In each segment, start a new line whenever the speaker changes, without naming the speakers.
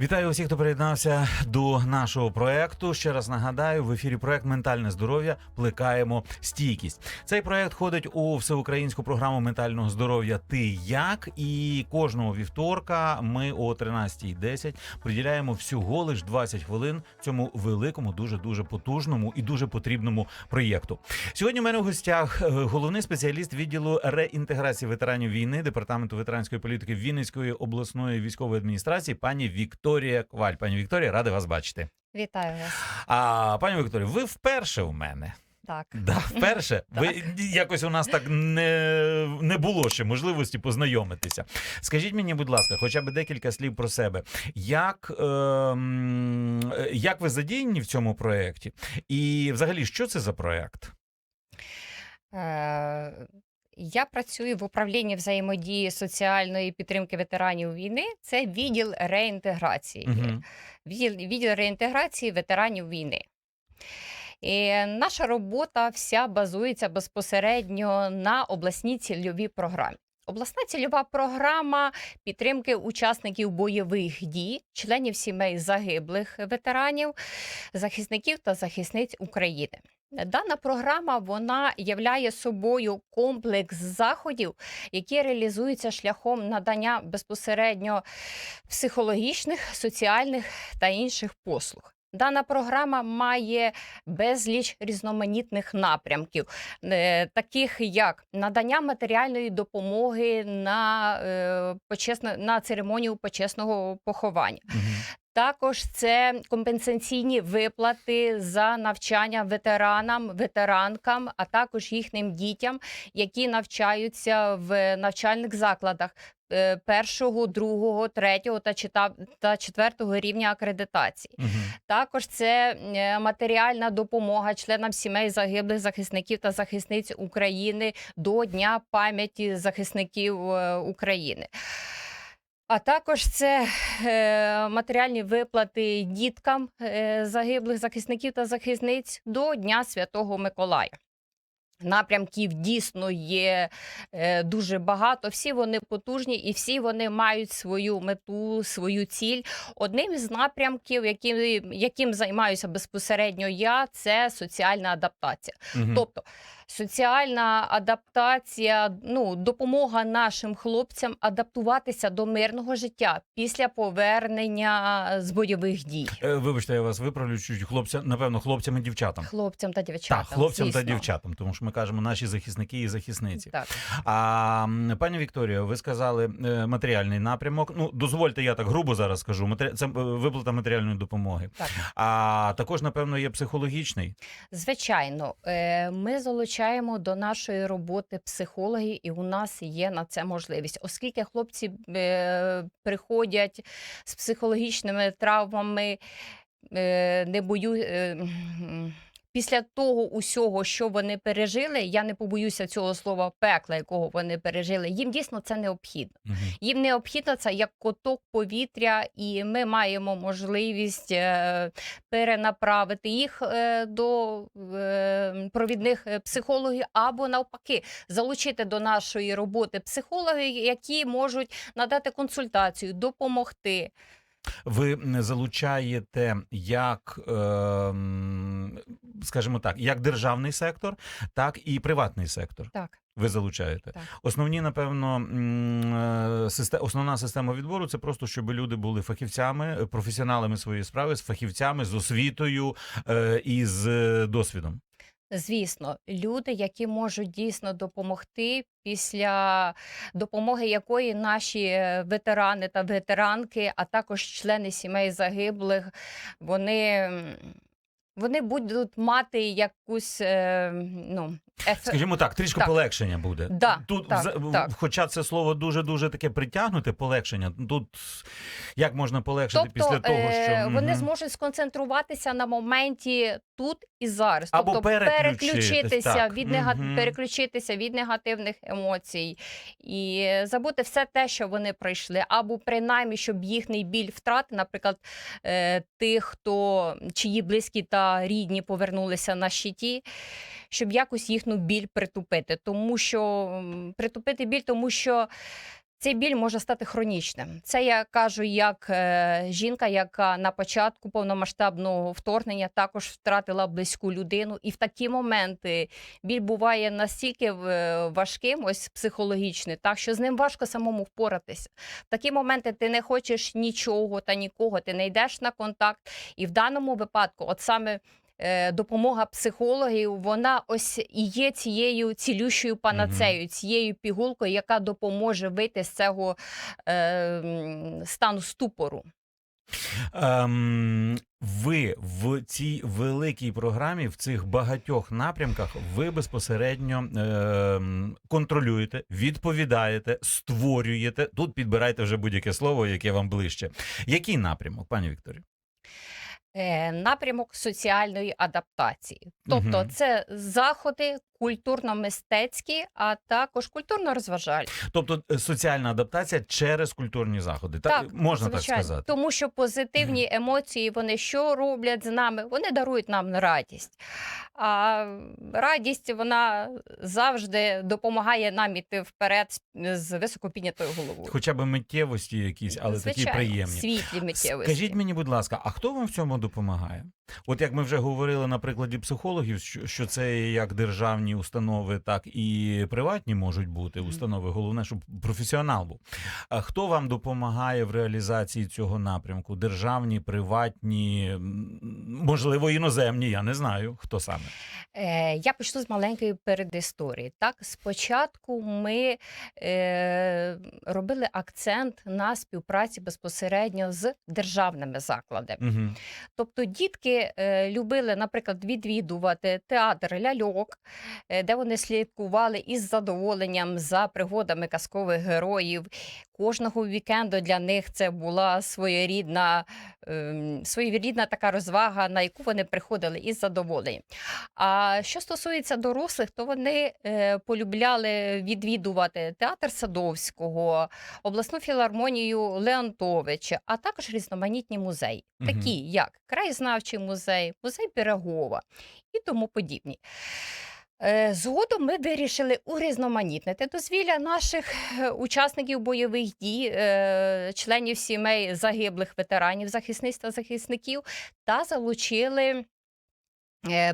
Вітаю усіх, хто приєднався до нашого проекту. Ще раз нагадаю, в ефірі проект Ментальне здоров'я плекаємо стійкість. Цей проект входить у всеукраїнську програму ментального здоров'я Ти як і кожного вівторка ми о 13.10 приділяємо всього лиш 20 хвилин цьому великому, дуже дуже потужному і дуже потрібному проєкту. Сьогодні в мене в гостях е, головний спеціаліст відділу реінтеграції ветеранів війни департаменту ветеранської політики Вінницької обласної військової адміністрації, пані Вікторія Коваль. Пані Вікторія, радий вас бачити.
Вітаю вас.
А пані Вікторія, ви вперше у мене.
Так.
Да, вперше. Ви якось у нас так не, не було ще можливості познайомитися. Скажіть мені, будь ласка, хоча б декілька слів про себе. Як, е, як ви задіяні в цьому проєкті? І взагалі, що це за проєкт?
Е, я працюю в управлінні взаємодії соціальної підтримки ветеранів війни. Це відділ реінтеграції.
Угу.
Відділ, відділ реінтеграції ветеранів війни. І наша робота вся базується безпосередньо на обласній цільовій програмі. Обласна цільова програма підтримки учасників бойових дій, членів сімей загиблих ветеранів, захисників та захисниць України. Дана програма вона являє собою комплекс заходів, які реалізуються шляхом надання безпосередньо психологічних, соціальних та інших послуг. Дана програма має безліч різноманітних напрямків, е, таких як надання матеріальної допомоги на, е, почесне, на церемонію почесного поховання.
Угу.
Також це компенсаційні виплати за навчання ветеранам, ветеранкам, а також їхнім дітям, які навчаються в навчальних закладах е, першого, другого, третього та та четвертого рівня акредитації.
Угу.
Також це е, матеріальна допомога членам сімей загиблих захисників та захисниць України до Дня пам'яті захисників е, України. А також це е, матеріальні виплати діткам е, загиблих захисників та захисниць до Дня Святого Миколая. Напрямків дійсно є е, дуже багато. Всі вони потужні і всі вони мають свою мету, свою ціль. Одним із напрямків, яким, яким займаюся безпосередньо я, це соціальна адаптація.
Угу.
Тобто соціальна адаптація, ну допомога нашим хлопцям адаптуватися до мирного життя після повернення з бойових дій.
Е, Вибачте, я вас виправлю чуть хлопця, напевно, хлопцям і дівчатам.
Хлопцям та дівчатам.
Так, хлопцям та дівчатам, тому що ми кажемо наші захисники і захисниці.
Так.
А пані Вікторія, ви сказали е, матеріальний напрямок. Ну дозвольте, я так грубо зараз скажу. Це е, виплата матеріальної допомоги.
Так.
А також, напевно, є психологічний.
Звичайно, е, ми залучаємо до нашої роботи психологів, і у нас є на це можливість, оскільки хлопці е, приходять з психологічними травмами, е, не бою. Після того усього, що вони пережили, я не побоюся цього слова пекла, якого вони пережили. Їм дійсно це необхідно.
Мгм.
Їм необхідно це як коток повітря, і ми маємо можливість е, перенаправити їх е, до е, провідних е, психологів або навпаки залучити до нашої роботи психологів, які можуть надати консультацію, допомогти.
Ви залучаєте як, е, скажімо так, як державний сектор, так і приватний сектор.
Так,
Ви залучаєте.
Так.
Основні, напевно, е, основна система відбору це просто, щоб люди були фахівцями, е, професіоналами своєї справи, з фахівцями, з освітою е, і з досвідом.
звісно, люди, які можуть дійсно допомогти, після допомоги якої наші ветерани та ветеранки, а також члени сімей загиблих, вони. Вони будуть мати якусь е, ну, еф...
Скажімо так, трішки
Так.
полегшення буде.
Да,
Тут,
так,
в...
так.
хоча це слово дуже дуже таке притягнути, полегшення. Тут як можна полегшити
Тобто
після того, що
е, вони зможуть сконцентруватися на моменті тут і зараз.
Або
тобто переключитися
так.
від нега...
Мгм.
переключитися від негативних емоцій і забути все те, що вони пройшли, або принаймні, щоб їхній біль втрати, наприклад, е, тих, хто чиї близькі та рідні повернулися на щиті, щоб якось їхню біль притупити, тому що притупити біль, тому що. Цей біль може стати хронічним. Це я кажу як е, жінка, яка на початку повномасштабного вторгнення також втратила близьку людину, і в такі моменти біль буває настільки е, важким, ось психологічний, так що з ним важко самому впоратися. В такі моменти ти не хочеш нічого та нікого, ти не йдеш на контакт. І в даному випадку, от саме. Е, Допомога психологів, вона ось і є цією цілющою панацею, цією пігулкою, яка допоможе вийти з цього е, стану ступору.
Ем, ви в цій великій програмі, в цих багатьох напрямках, ви безпосередньо ем, контролюєте, відповідаєте, створюєте. Тут підбирайте вже будь-яке слово, яке вам ближче. Який напрямок, пані Вікторі?
Е, напрямок соціальної адаптації. Тобто,
угу.
це заходи культурно-мистецькі, а також культурно-розважальні.
Тобто е, соціальна адаптація через культурні заходи. Так, можна
звичайно.
так сказати.
Тому що позитивні емоції, вони що роблять з нами? Вони дарують нам радість. А радість вона завжди допомагає нам іти вперед з- з високо піднятою головою.
Хоча б миттєвості якісь, але
Звичайно,
такі приємні.
світлі миттєвості.
Скажіть мені, будь ласка, а хто вам в цьому допомагає? От як ми вже говорили на прикладі психологів, що це як державні установи, так і приватні можуть бути установи. Головне, щоб професіонал був. А хто вам допомагає в реалізації цього напрямку? Державні, приватні, можливо, іноземні? Я не знаю, хто саме.
Е, я почну з маленької передісторії. Так, спочатку ми е, робили акцент на співпраці безпосередньо з державними закладами.
Угу.
Тобто дітки е, любили, наприклад, відвідувати театр ляльок, де вони слідкували із задоволенням за пригодами казкових героїв. Кожного вікенду для них це була своєрідна, ем, своєрідна така розвага, на яку вони приходили із задоволенням. А що стосується дорослих, то вони е, полюбляли відвідувати театр Садовського, обласну філармонію Леонтовича, а також різноманітні музеї, такі як краєзнавчий музей, музей Пирогова і тому подібні. Е, Згодом ми вирішили урізноманітнити дозвілля наших е, учасників бойових дій, е, членів сімей загиблих ветеранів, захисниць та захисників, та залучили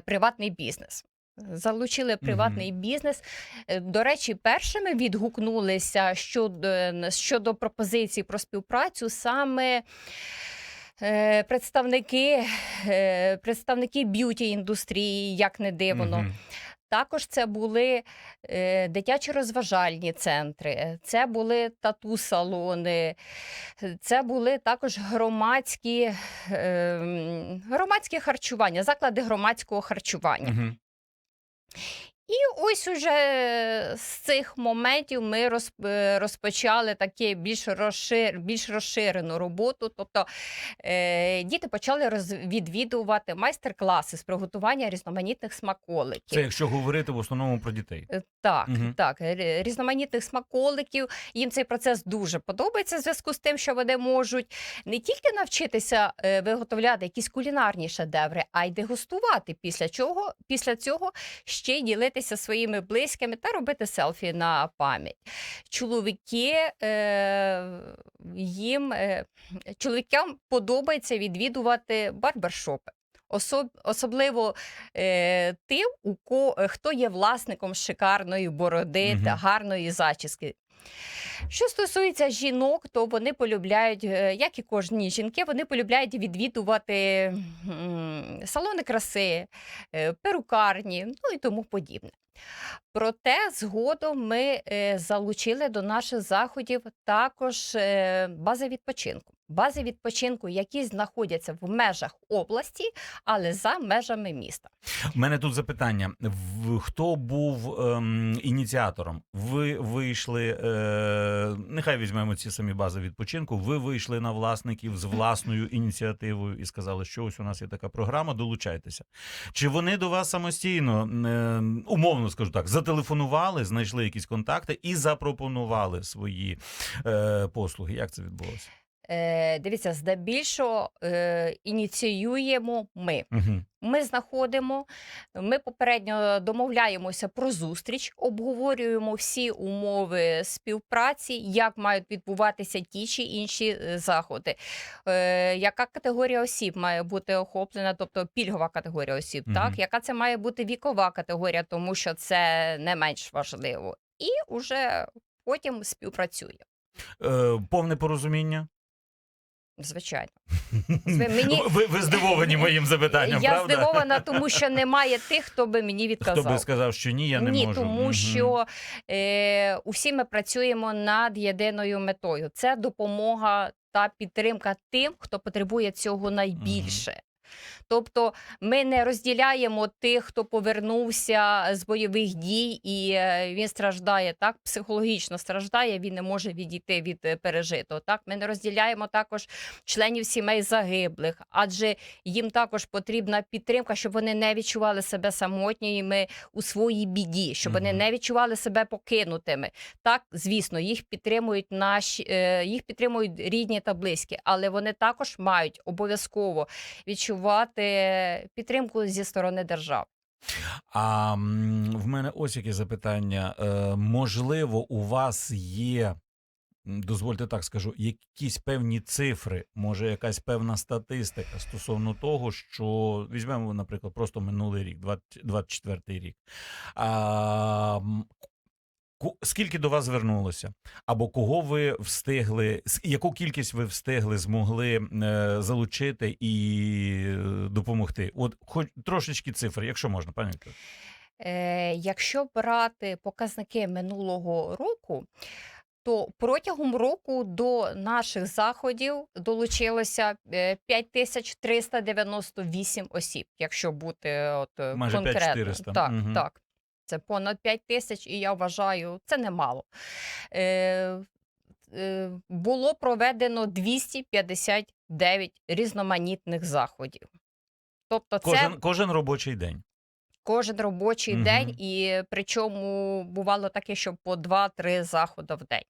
приватний бізнес. Залучили приватний бізнес. Е, До речі, першими відгукнулися щодо, щодо пропозицій про співпрацю саме. Представники, представники б'юті індустрії, як не дивно,
Мгм.
Також це були е, дитячі розважальні центри, це були тату-салони, це були також громадські, е, громадські харчування, заклади громадського харчування.
Мгм.
І ось уже з цих моментів ми е, розпочали таке більш, розшир, більш розширену роботу. Тобто е, діти почали роз, відвідувати майстер-класи з приготування різноманітних смаколиків.
Це якщо говорити в основному про дітей.
Е, Так,
Мгм.
так, різноманітних смаколиків. Їм цей процес дуже подобається в зв'язку з тим, що вони можуть не тільки навчитися е, виготовляти якісь кулінарні шедеври, а й дегустувати. Після чого після цього ще й ділитися своїми близькими та робити селфі на пам'ять. Чоловіки е, їм е, чоловікам подобається відвідувати барбершопи. Особ, особливо е, тим, у ко, е, хто є власником шикарної бороди та гарної зачіски. Що стосується жінок, то вони полюбляють, е, як і кожні жінки, вони полюбляють відвідувати салони краси, е, перукарні, ну і тому подібне. Проте згодом ми е, залучили до наших заходів також бази відпочинку. Бази відпочинку, які знаходяться в межах області, але за межами міста.
У мене тут запитання: хто був ем, ініціатором? Ви вийшли, е, нехай візьмемо ці самі бази відпочинку. Ви вийшли на власників з власною ініціативою і сказали, що ось у нас є така програма, долучайтеся. Чи вони до вас самостійно, е, умовно скажу так, зателефонували, знайшли якісь контакти і запропонували свої е, послуги? Як це відбулося?
Е, дивіться, здебільшого е, ініціюємо ми.
Угу.
Ми знаходимо, ми попередньо домовляємося про зустріч, обговорюємо всі умови співпраці, як мають відбуватися ті чи інші е, заходи. Е, яка категорія осіб має бути охоплена, тобто пільгова категорія осіб,
Мгм.
так яка це має бути вікова категорія, тому що це не менш важливо, і уже потім співпрацює.
Е, повне порозуміння.
Звичайно, Ви мені-
ви, ви здивовані моїм запитанням,
я
правда?
здивована, тому що немає тих, хто би мені відказав.
Хто би сказав, що ні, я не
Ні,
можу.
тому
угу.
що е, усі ми працюємо над єдиною метою. Це допомога та підтримка тим, хто потребує цього найбільше. Тобто ми не розділяємо тих, хто повернувся з бойових дій, і е, він страждає так, психологічно страждає, він не може відійти від е, пережитого. Так, ми не розділяємо також членів сімей загиблих, адже їм також потрібна підтримка, щоб вони не відчували себе самотніми у своїй біді, щоб вони не відчували себе покинутими. Так, звісно, їх підтримують наші, е, їх підтримують рідні та близькі, але вони також мають обов'язково відчувати підтримку зі сторони держави.
А в мене ось яке запитання. Е, можливо, у вас є, дозвольте так скажу, якісь певні цифри, може, якась певна статистика стосовно того, що візьмемо, наприклад, просто минулий рік, 20 24 рік. А, Скільки до вас звернулося? Або кого ви встигли, яку кількість ви встигли, змогли е, залучити і е, допомогти? От хоч трошечки цифр, якщо можна, пані Вікторія.
Е, якщо брати показники минулого року, то протягом року до наших заходів долучилося е, 5398 осіб, якщо бути от е,
Майже
конкретно.
5400.
Так,
Мгм.
так. Це понад 5 тисяч, і я вважаю, це немало. Е, е, було проведено 259 різноманітних заходів. Тобто, це
Кожен, кожен робочий день.
кожен робочий
Мгм.
день, і причому бувало таке, що по 2-3 заходи в день.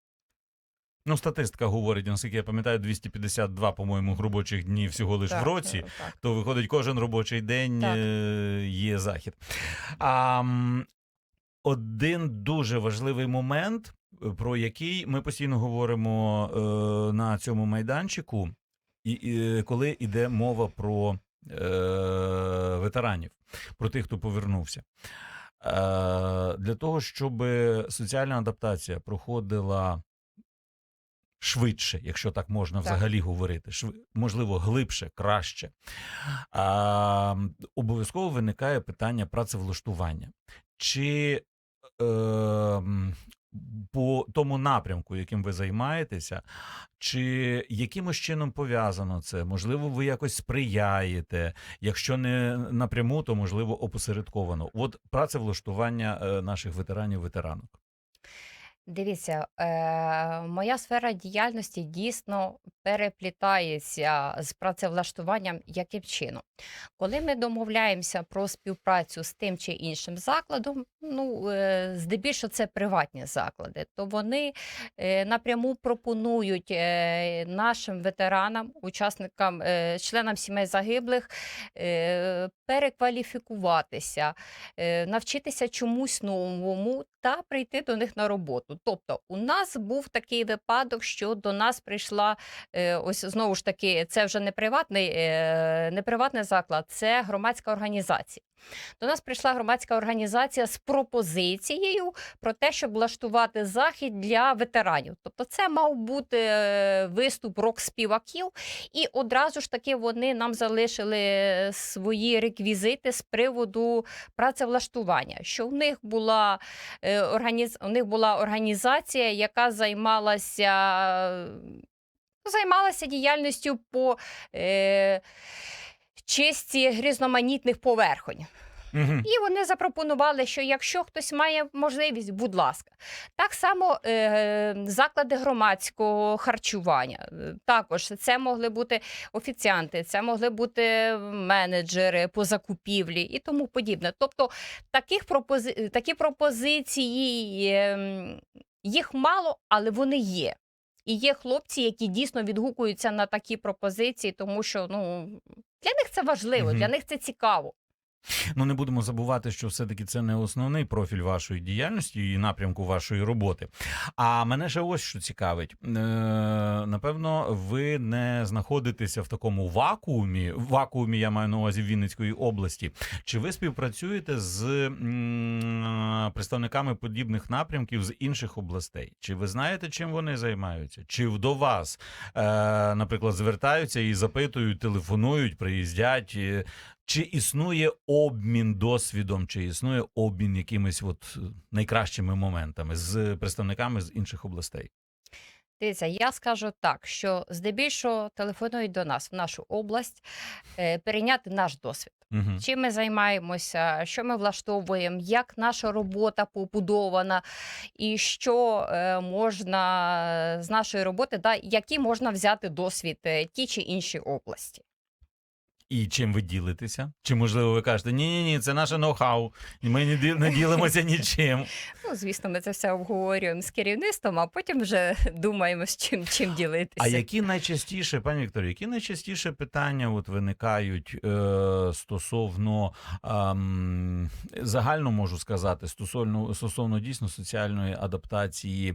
Ну, статистика говорить, наскільки я пам'ятаю, 252, по-моєму, робочих днів всього лише в році.
так.
То виходить, кожен робочий день
Так.
е, є захід. А, один дуже важливий момент, е, про який ми постійно говоримо е, на цьому майданчику, і, і коли йде мова про е, ветеранів, про тих, хто повернувся. Е, для того, щоб соціальна адаптація проходила швидше, якщо так можна
Так.
взагалі говорити, шв... можливо, глибше, краще. А, обов'язково виникає питання працевлаштування. Чи е, по тому напрямку, яким ви займаєтеся, чи якимось чином пов'язано це? Можливо, ви якось сприяєте, якщо не напряму, то можливо опосередковано. От працевлаштування е, наших ветеранів, ветеранок.
Дивіться, е, моя сфера діяльності дійсно переплітається з працевлаштуванням яким чином. Коли ми домовляємося про співпрацю з тим чи іншим закладом, ну е, здебільшого це приватні заклади, то вони е, напряму пропонують е, нашим ветеранам, учасникам, е, членам сімей загиблих е, перекваліфікуватися, е, навчитися чомусь новому та прийти до них на роботу. Тобто, у нас був такий випадок, що до нас прийшла е, ось знову ж таки, це вже не приватний, е, не приватний заклад, це громадська організація. До нас прийшла громадська організація з пропозицією про те, щоб влаштувати захід для ветеранів. Тобто, це мав бути е, виступ рок-співаків, і одразу ж таки вони нам залишили свої реквізити з приводу працевлаштування. Що в них була е, організ... у них була організація, яка займалася. Займалася діяльністю по е, чисті різноманітних поверхонь.
Угу.
І вони запропонували, що якщо хтось має можливість, будь ласка. Так само е, заклади громадського харчування. Е, Також це могли бути офіціанти, це могли бути менеджери по закупівлі і тому подібне. Тобто таких пропози... такі пропозиції е, їх мало, але вони є. І є хлопці, які дійсно відгукуються на такі пропозиції, тому що ну для них це важливо,
Мгм.
для них це цікаво.
Ну не будемо забувати, що все-таки це не основний профіль вашої діяльності і напрямку вашої роботи. А мене ще ось що цікавить. Е, напевно, ви не знаходитеся в такому вакуумі. Вакуумі я маю на увазі Вінницької області. Чи ви співпрацюєте з м, представниками подібних напрямків з інших областей? Чи ви знаєте, чим вони займаються? Чи до вас, е, наприклад, звертаються і запитують, телефонують, приїздять? Чи існує обмін досвідом, чи існує обмін якимись от найкращими моментами з представниками з інших областей?
Дивіться, я скажу так, що здебільшого телефонують до нас в нашу область е, перейняти наш досвід.
Угу.
Чим ми займаємося, що ми влаштовуємо, як наша робота побудована, і що е, можна з нашої роботи, да, який можна взяти досвід е, ті чи інші області.
І чим ви ділитеся? Чи можливо ви кажете, ні, ні, ні, це наше ноу-хау, і ми не, ді- не ділимося нічим.
Ну, звісно, ми це все обговорюємо з керівництвом, а потім вже думаємо, з чим, чим ділитися.
А які найчастіше, пані Вікторія, які найчастіше питання от виникають е, стосовно ем, загально можу сказати, стосовно стосовно дійсно соціальної адаптації е,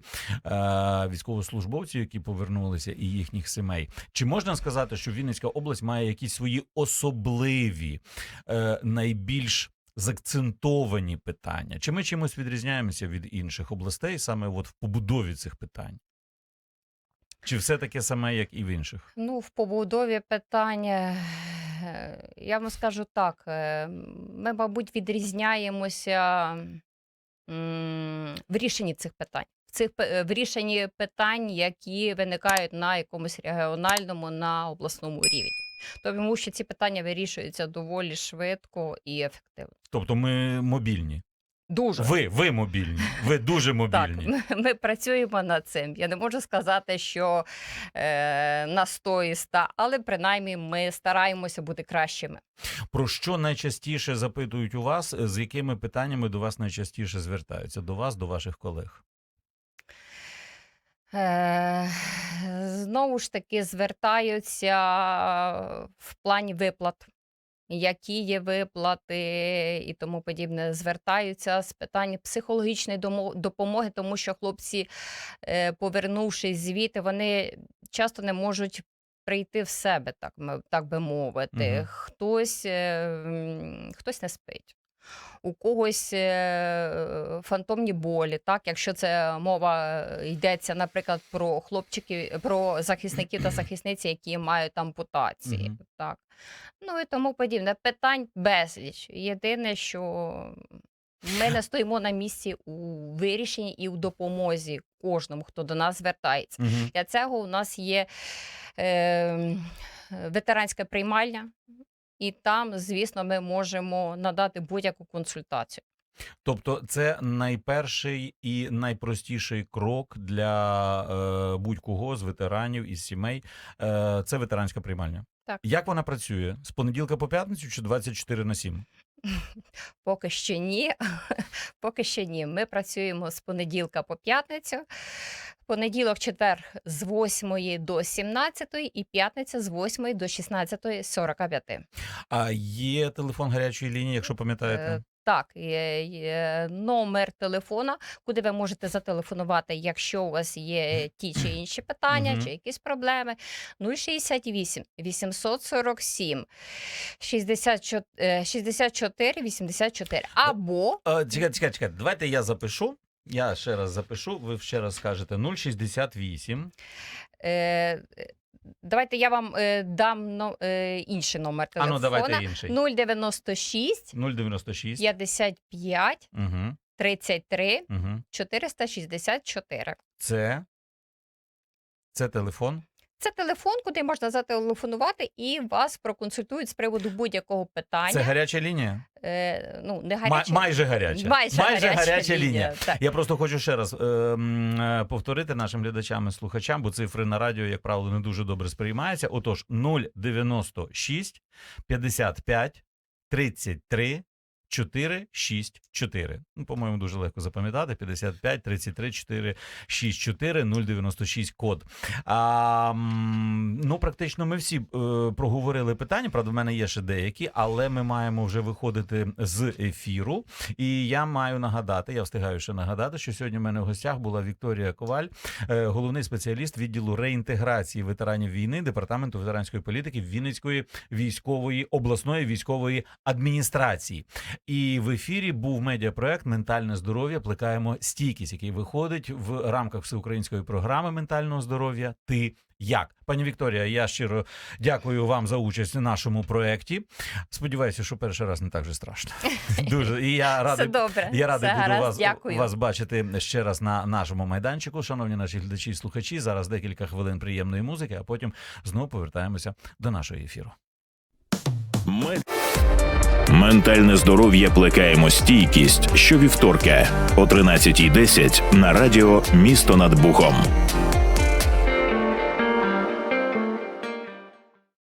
військовослужбовців, які повернулися, і їхніх сімей? Чи можна сказати, що Вінницька область має якісь свої особливі, е, найбільш Закцентовані питання. Чи ми чимось відрізняємося від інших областей саме от в побудові цих питань? Чи все таке саме, як і в інших?
Ну, в побудові питання, е, я вам скажу так, е, ми, мабуть, відрізняємося в рішенні цих питань. Цих в рішенні питань, які виникають на якомусь регіональному, на обласному рівні. Тому що ці питання вирішуються доволі швидко і ефективно.
Тобто ми мобільні.
Дуже
Ви, ви мобільні. Ви дуже
так,
мобільні.
ми, ми працюємо над цим. Я не можу сказати, що е, на 100 і 100, але принаймні ми стараємося бути кращими.
Про що найчастіше запитують у вас? З якими питаннями до вас найчастіше звертаються? До вас, до ваших колег?
Е, знову ж таки, звертаються в плані виплат. Які є виплати і тому подібне, звертаються з питань психологічної допомоги, тому що хлопці, е, повернувшись звідти, вони часто не можуть прийти в себе, так, так би мовити.
Мгм.
Хтось, е, хтось не спить. У когось е, фантомні болі, так, якщо це мова е, йдеться, наприклад, про хлопчиків, про захисників та захисниці, які мають ампутації.
Мгм.
Так. Ну і тому подібне. Питань безліч. Єдине, що ми не стоїмо на місці у вирішенні і у допомозі кожному, хто до нас звертається.
Угу.
Для цього у нас є е, ветеранська приймальня, і там, звісно, ми можемо надати будь-яку консультацію.
Тобто, це найперший і найпростіший крок для е, будь-кого з ветеранів із сімей. Е, це ветеранська приймальня.
Так.
Як вона працює? З понеділка по п'ятницю чи 24 на 7?
Поки що ні. Поки що ні. Ми працюємо з понеділка по п'ятницю. Понеділок, четвер з 8 до 17 і п'ятниця з 8 до 16.45.
А є телефон гарячої лінії, якщо пам'ятаєте?
Е, Так, є, є номер телефона, куди ви можете зателефонувати, якщо у вас є ті чи інші питання, чи якісь проблеми. 068 847 64, е, 64 84. Або
Е, Чекайте, чекайте, чекайте. Давайте я запишу. Я ще раз запишу. Ви ще раз скажете 068.
е, давайте я вам е, дам но, е, інший номер
А
телефона.
ну давайте інший.
096
096.
55
Угу,
33
угу.
464.
Це. Це телефон.
Це телефон, куди можна зателефонувати і вас проконсультують з приводу будь-якого питання.
Це гаряча лінія.
Е, ну, не гаряча.
майже гаряча.
Майже, гаряча,
лінія.
Так.
Я просто хочу ще раз е, е, повторити нашим глядачам і слухачам, бо цифри на радіо, як правило, не дуже добре сприймаються. Отож, 096 55 33 464. Ну, по-моєму, дуже легко запам'ятати. 55 33 464 096 код. А, ну, практично ми всі е, проговорили питання. Правда, в мене є ще деякі, але ми маємо вже виходити з ефіру. І я маю нагадати, я встигаю ще нагадати, що сьогодні в мене в гостях була Вікторія Коваль, е, головний спеціаліст відділу реінтеграції ветеранів війни департаменту ветеранської політики Вінницької військової обласної військової адміністрації. І в ефірі був медіапроект Ментальне здоров'я. Плекаємо стійкість, який виходить в рамках всеукраїнської програми ментального здоров'я. Ти як, пані Вікторія, я щиро дякую вам за участь у нашому проєкті. Сподіваюся, що перший раз не так же страшно. Дуже і я
Все
радий.
добре.
Я радий
Все
буду
гаразд,
вас,
Дякую.
вас бачити ще раз на нашому майданчику. Шановні наші глядачі і слухачі. Зараз декілька хвилин приємної музики, а потім знову повертаємося до нашого ефіру.
Ми... Ментальне здоров'я плекаємо стійкість щовівторка о 13.10 на радіо Місто над Бухом.